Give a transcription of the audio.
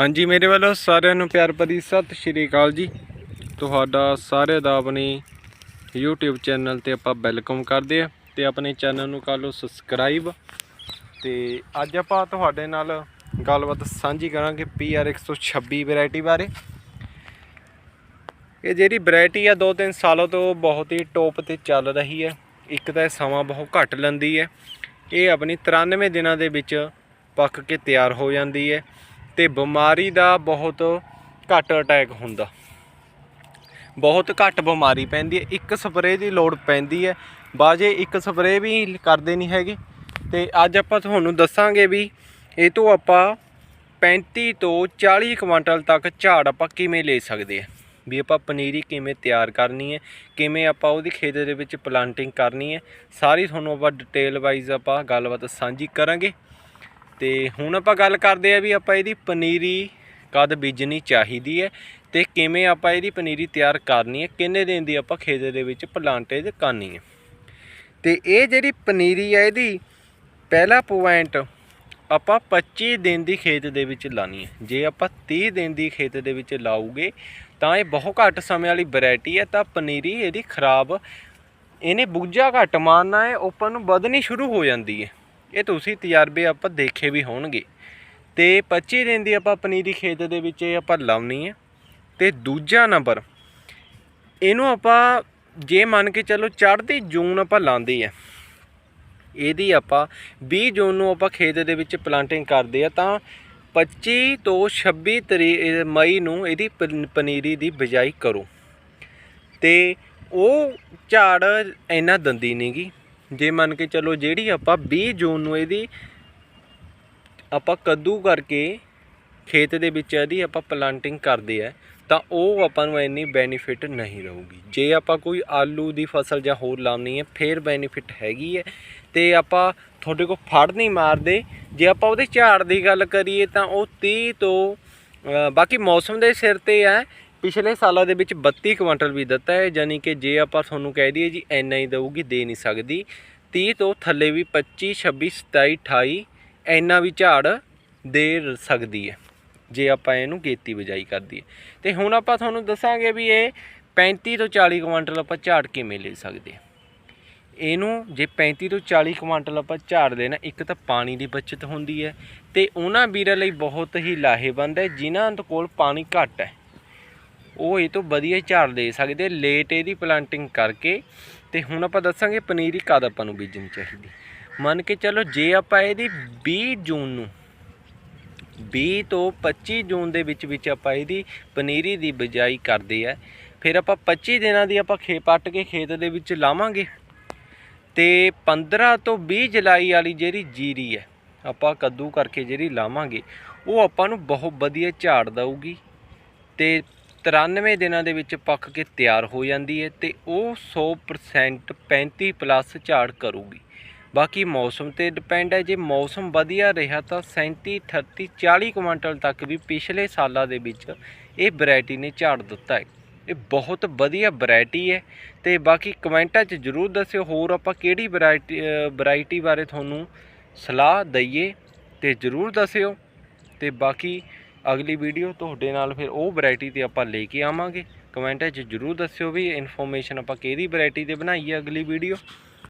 ਹਾਂਜੀ, ਮੇਰੇ ਵੱਲੋਂ ਸਾਰਿਆਂ ਨੂੰ ਪਿਆਰ ਭਰੀ ਸਤਿ ਸ਼੍ਰੀ ਅਕਾਲ ਜੀ। ਤੁਹਾਡਾ ਸਾਰਿਆਂ ਦਾ ਆਪਣੀ YouTube ਚੈਨਲ ਤੇ ਆਪਾਂ ਵੈਲਕਮ ਕਰਦੇ ਆ ਤੇ ਆਪਣੇ ਚੈਨਲ ਨੂੰ ਕਰ ਲਓ ਸਬਸਕ੍ਰਾਈਬ। ਤੇ ਅੱਜ ਆਪਾਂ ਤੁਹਾਡੇ ਨਾਲ ਗੱਲਬਾਤ ਸਾਂਝੀ ਕਰਾਂਗੇ PR 126 ਵੈਰਾਈਟੀ ਬਾਰੇ। ਇਹ ਜਿਹੜੀ ਵੈਰਾਈਟੀ ਆ 2-3 ਸਾਲਾਂ ਤੋਂ ਬਹੁਤ ਹੀ ਟੌਪ ਤੇ ਚੱਲ ਰਹੀ ਹੈ। ਇੱਕ ਤਾਂ ਇਹ ਸਮਾਂ ਬਹੁਤ ਘੱਟ ਲੈਂਦੀ ਹੈ। ਇਹ ਆਪਣੀ 93 ਦਿਨਾਂ ਦੇ ਵਿੱਚ ਪੱਕ ਕੇ ਤਿਆਰ ਹੋ ਜਾਂਦੀ ਹੈ। ਤੇ ਬਿਮਾਰੀ ਦਾ ਬਹੁਤ ਘੱਟ ਅਟੈਕ ਹੁੰਦਾ। ਬਹੁਤ ਘੱਟ ਬਿਮਾਰੀ ਪੈਂਦੀ ਹੈ। ਇੱਕ ਸਪਰੇਅ ਦੀ ਲੋੜ ਪੈਂਦੀ ਹੈ। ਬਾਜੇ ਇੱਕ ਸਪਰੇਅ ਵੀ ਕਰਦੇ ਨਹੀਂ ਹੈਗੇ। ਤੇ ਅੱਜ ਆਪਾਂ ਤੁਹਾਨੂੰ ਦੱਸਾਂਗੇ ਵੀ ਇਹ ਤੋਂ ਆਪਾਂ 35 ਤੋਂ 40 ਕੁਇੰਟਲ ਤੱਕ ਝਾੜ ਆਪਾਂ ਕਿਵੇਂ ਲੈ ਸਕਦੇ ਆ ਵੀ ਆਪਾਂ ਪਨੀਰੀ ਕਿਵੇਂ ਤਿਆਰ ਕਰਨੀ ਹੈ, ਕਿਵੇਂ ਆਪਾਂ ਉਹਦੀ ਖੇਤ ਦੇ ਵਿੱਚ ਪਲਾਂਟਿੰਗ ਕਰਨੀ ਹੈ। ਸਾਰੀ ਤੁਹਾਨੂੰ ਆਪਾਂ ਡਿਟੇਲ ਵਾਈਜ਼ ਆਪਾਂ ਗੱਲਬਾਤ ਸਾਂਝੀ ਕਰਾਂਗੇ। ਤੇ ਹੁਣ ਆਪਾਂ ਗੱਲ ਕਰਦੇ ਆ ਵੀ ਆਪਾਂ ਇਹਦੀ ਪਨੀਰੀ ਕਦ ਬੀਜਣੀ ਚਾਹੀਦੀ ਹੈ ਤੇ ਕਿਵੇਂ ਆਪਾਂ ਇਹਦੀ ਪਨੀਰੀ ਤਿਆਰ ਕਰਨੀ ਹੈ, ਕਿੰਨੇ ਦਿਨ ਦੀ ਆਪਾਂ ਖੇਤ ਦੇ ਵਿੱਚ ਪਲਾਂਟੇਜ ਕਰਨੀ ਹੈ। ਤੇ ਇਹ ਜਿਹੜੀ ਪਨੀਰੀ ਹੈ ਇਹਦੀ ਪਹਿਲਾ ਪੁਆਇੰਟ ਆਪਾਂ 25 ਦਿਨ ਦੀ ਖੇਤ ਦੇ ਵਿੱਚ ਲਾਣੀ ਹੈ। ਜੇ ਆਪਾਂ 30 ਦਿਨ ਦੀ ਖੇਤ ਦੇ ਵਿੱਚ ਲਾਉਗੇ ਤਾਂ ਇਹ ਬਹੁਤ ਘੱਟ ਸਮੇਂ ਵਾਲੀ ਵੈਰਾਈਟੀ ਹੈ, ਤਾਂ ਪਨੀਰੀ ਇਹਦੀ ਖਰਾਬ, ਇਹਨੇ ਬੁੱਝਾ ਘੱਟ ਮਾਰਨਾ ਹੈ ਉੱਪਰ ਨੂੰ ਵਧਣੀ ਸ਼ੁਰੂ ਹੋ ਜਾਂਦੀ ਹੈ। ਇਹ ਤੁਸੀਂ ਤਜਰਬੇ ਆਪਾਂ ਦੇਖੇ ਵੀ ਹੋਣਗੇ। ਤੇ 25 ਦਿਨ ਦੀ ਆਪਾਂ ਪਨੀਰੀ ਖੇਤ ਦੇ ਵਿੱਚ ਇਹ ਆਪਾਂ ਲਾਉਣੀ ਹੈ ਤੇ ਦੂਜਾ ਨੰਬਰ, ਇਹਨੂੰ ਆਪਾਂ ਜੇ ਮੰਨ ਕੇ ਚੱਲੋ ਚੜ੍ਹਦੀ ਜੂਨ ਆਪਾਂ ਲਾਉਂਦੇ ਆ, ਇਹਦੀ ਆਪਾਂ 20 ਜੂਨ ਨੂੰ ਆਪਾਂ ਖੇਤ ਦੇ ਵਿੱਚ ਪਲਾਂਟਿੰਗ ਕਰਦੇ ਆ, ਤਾਂ 25 ਤੋਂ 26 ਤਰੀ ਮਈ ਨੂੰ ਇਹਦੀ ਪਨ- ਪਨੀਰੀ ਦੀ ਬਿਜਾਈ ਕਰੋ। ਤੇ ਉਹ ਝਾੜ ਇੰਨਾ ਦੰਦੀ ਨਹੀਂਗੀ ਜੇ ਮੰਨ ਕੇ ਚੱਲੋ ਜਿਹੜੀ ਆਪਾਂ 20 ਜੂਨ ਨੂੰ ਇਹਦੀ ਆਪਾਂ ਕੱਦੂ ਕਰਕੇ ਖੇਤ ਦੇ ਵਿੱਚ ਇਹਦੀ ਆਪਾਂ ਪਲਾਂਟਿੰਗ ਕਰਦੇ ਆ, ਤਾਂ ਉਹ ਆਪਾਂ ਨੂੰ ਇੰਨੀ ਬੈਨੀਫਿਟ ਨਹੀਂ ਰਹੂਗੀ। ਜੇ ਆਪਾਂ ਕੋਈ ਆਲੂ ਦੀ ਫਸਲ ਜਾਂ ਹੋਰ ਲਾਉਣੀ ਹੈ ਫੇਰ ਬੈਨੀਫਿਟ ਹੈਗੀ ਹੈ ਤੇ ਆਪਾਂ ਤੁਹਾਡੇ ਕੋਲ ਫੜ ਨਹੀਂ ਮਾਰਦੇ। ਜੇ ਆਪਾਂ ਉਹਦੇ ਝਾੜ ਦੀ ਗੱਲ ਕਰੀਏ, ਤਾਂ ਉਹ 30 ਤੋਂ ਬਾਕੀ ਮੌਸਮ ਦੇ ਸਿਰ ਤੇ ਹੈ ਪਿਛਲੇ ਸਾਲਾਂ ਦੇ ਵਿੱਚ 32 ਕੁਇੰਟਲ ਵੀ ਦਿੱਤਾ ਹੈ ਯਾਨੀ ਕਿ ਜੇ ਆਪਾਂ ਤੁਹਾਨੂੰ ਕਹਿ ਦਈਏ ਜੀ ਇੰਨਾ ਹੀ ਦਊਗੀ, ਦੇ ਨਹੀਂ ਸਕਦੀ। 30 ਤੋਂ ਥੱਲੇ ਵੀ 25 26 27 28 ਇੰਨਾ ਵੀ ਝਾੜ ਦੇ ਸਕਦੀ ਹੈ, ਜੇ ਆਪਾਂ ਇਹਨੂੰ ਗੇਤੀ ਬਜਾਈ ਕਰਦੀ ਹੈ ਤੇ ਹੁਣ ਆਪਾਂ ਤੁਹਾਨੂੰ ਦੱਸਾਂਗੇ ਵੀ ਇਹ 35 ਤੋਂ 40 ਕੁਇੰਟਲ ਆਪਾਂ ਝਾੜ ਕਿਵੇਂ ਲੈ ਸਕਦੇ ਹਾਂ। ਇਹਨੂੰ ਜੇ 35 ਤੋਂ 40 ਕੁਇੰਟਲ ਆਪਾਂ ਝਾੜ ਦੇਣਾ, ਇੱਕ ਤਾਂ ਪਾਣੀ ਦੀ ਬਚਤ ਹੁੰਦੀ ਹੈ ਤੇ ਉਹਨਾਂ ਵੀਰਾਂ ਲਈ ਬਹੁਤ ਹੀ ਲਾਹੇਵੰਦ ਹੈ, ਜਿਨ੍ਹਾਂ ਕੋਲ ਪਾਣੀ ਘੱਟ ਹੈ। ਉਹ ਇਹ ਤੋਂ ਵਧੀਆ ਝਾੜ ਦੇ ਸਕਦੇ ਲੇਟ ਇਹਦੀ ਪਲਾਂਟਿੰਗ ਕਰਕੇ। ਤੇ ਹੁਣ ਆਪਾਂ ਦੱਸਾਂਗੇ ਪਨੀਰੀ ਕਦ ਆਪਾਂ ਨੂੰ ਬੀਜਣੀ ਚਾਹੀਦੀ। ਮੰਨ ਕੇ ਚੱਲੋ ਜੇ ਆਪਾਂ ਇਹਦੀ 20 ਜੂਨ ਨੂੰ 20 ਤੋਂ 25 ਜੂਨ ਦੇ ਵਿੱਚ ਵਿੱਚ ਆਪਾਂ ਇਹਦੀ ਪਨੀਰੀ ਦੀ ਬਿਜਾਈ ਕਰਦੇ ਆ, ਫਿਰ ਆਪਾਂ 25 ਦਿਨਾਂ ਦੀ ਆਪਾਂ ਖੇ, ਪੱਟ ਕੇ ਖੇਤ ਦੇ ਵਿੱਚ ਲਾਵਾਂਗੇ। ਤੇ 15 ਤੋਂ 20 ਜੁਲਾਈ ਵਾਲੀ ਜਿਹੜੀ ਜੀਰੀ ਹੈ, ਆਪਾਂ ਕੱਦੂ ਕਰਕੇ ਜਿਹੜੀ ਲਾਵਾਂਗੇ, ਉਹ ਆਪਾਂ ਨੂੰ ਬਹੁਤ ਵਧੀਆ ਝਾੜ ਦਊਗੀ। ਤੇ 93 ਦਿਨਾਂ ਦੇ ਵਿੱਚ ਪੱਕ ਕੇ ਤਿਆਰ ਹੋ ਜਾਂਦੀ ਹੈ ਤੇ ਉਹ 100% 35 ਪਲੱਸ ਝਾੜ ਕਰੂਗੀ। ਬਾਕੀ ਮੌਸਮ ਤੇ ਡਿਪੈਂਡ ਹੈ, ਜੇ ਮੌਸਮ ਵਧੀਆ ਰਿਹਾ ਤਾਂ 37 38 40 ਕੁਇੰਟਲ ਤੱਕ ਵੀ ਪਿਛਲੇ ਸਾਲਾਂ ਦੇ ਵਿੱਚ ਇਹ ਵੈਰਾਈਟੀ ਨੇ ਝਾੜ ਦਿੱਤਾ ਹੈ। ਇਹ ਬਹੁਤ ਵਧੀਆ ਵੈਰਾਈਟੀ ਹੈ ਤੇ ਬਾਕੀ ਕਮੈਂਟਾਂ 'ਚ ਜਰੂਰ ਦੱਸਿਓ, ਹੋਰ ਆਪਾਂ ਕਿਹੜੀ ਵੈਰਾਈਟੀ ਵੈਰਾਈਟੀ ਬਾਰੇ ਤੁਹਾਨੂੰ ਸਲਾਹ ਦਈਏ ਤੇ ਜਰੂਰ ਦੱਸਿਓ ਤੇ ਬਾਕੀ ਅਗਲੀ ਵੀਡੀਓ ਤੁਹਾਡੇ ਨਾਲ ਫਿਰ ਉਹ ਵੈਰਾਈਟੀ ਤੇ ਆਪਾਂ ਲੈ ਕੇ ਆਵਾਂਗੇ। ਕਮੈਂਟ 'ਚ ਜਰੂਰ ਦੱਸਿਓ ਵੀ ਇਨਫੋਰਮੇਸ਼ਨ ਆਪਾਂ ਕਿਹਦੀ ਵੈਰਾਈਟੀ ਤੇ ਬਣਾਈ ਹੈ ਅਗਲੀ ਵੀਡੀਓ।